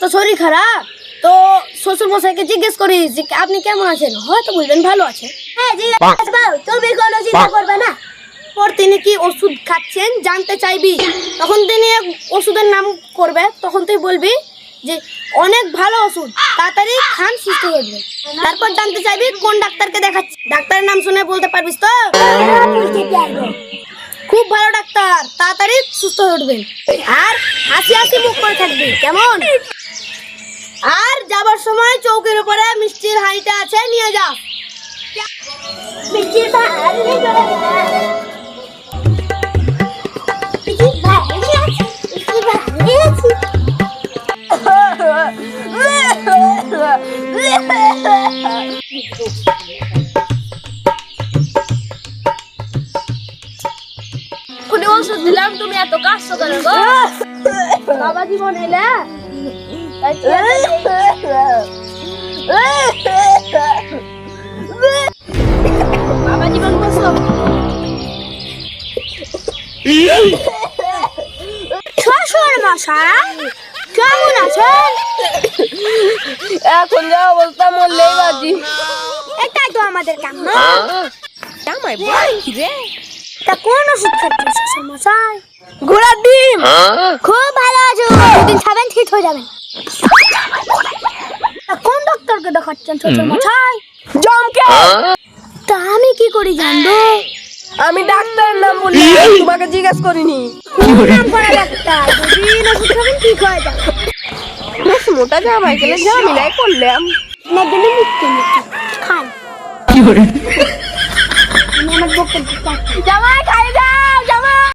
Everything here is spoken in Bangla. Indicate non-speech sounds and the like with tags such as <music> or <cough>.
তো শরীর খারাপ। তো শ্বশুর মশাইকে জিজ্ঞেস করি যে আপনি কেমন আছেন? হয়তো বলবেন ভালো আছে হ্যাঁ তুমি কোনো চিন্তা করবে না। পর তিনি কি ওষুধ খাচ্ছেন জানতে চাইবি? তখন তিনি ওষুধের নাম করবে। তখন তুই বলবি যে অনেক ভালো ওষুধ। তাড়াতাড়ি খান সুস্থ হয়ে তারপর জানতে চাইবি কোন ডাক্তারকে দেখাচ্ছি। ডাক্তারের নাম শুনে বলতে পারবিস তো? তাড়াতাড়ি সুস্থ হয়ে উঠবেন। আর হাসি হাসি মুখ করে থাকবি কেমন? আর যাবার সময় চৌকির উপরে মিষ্টির হাঁড়িটা আছে, নিয়ে যা মিষ্টির কোন <laughs> ওষুধ দিলাম তুমি এত কাজ করে গো? বাবা জীবন এলে। বাবা জীবন বসো শ্বশুর মশাই কেমন আছেন? এখন যা অবস্থা মরলেই বাজি। এটাই তো আমাদের কাম না? জামাই বল কি রে? তা কোন ওষুধ খাচ্ছেন? শ্বশুর মশাই ঘোড়ার ডিম! খুব ভালো আছো। দুদিন খাবেন ঠিক হয়ে যাবেন তা কোন ডক্টরকে দেখাচ্ছেন শ্বশুর মশাই? জমকে! তা আমি কি করি জানব? আমি ডাক্তারের নাম বলি তোমাকে জিজ্ঞেস করিনি। কোন নাম করা ডাক্তার? দুদিন ওষুধ খাবেন ঠিক হয়ে যাবে। বেশ মোটা জামাই গেলে ঝামেলাই করলাম। না গেলে মুক্তি মুক্তি খান। আমি আমার Pencipta.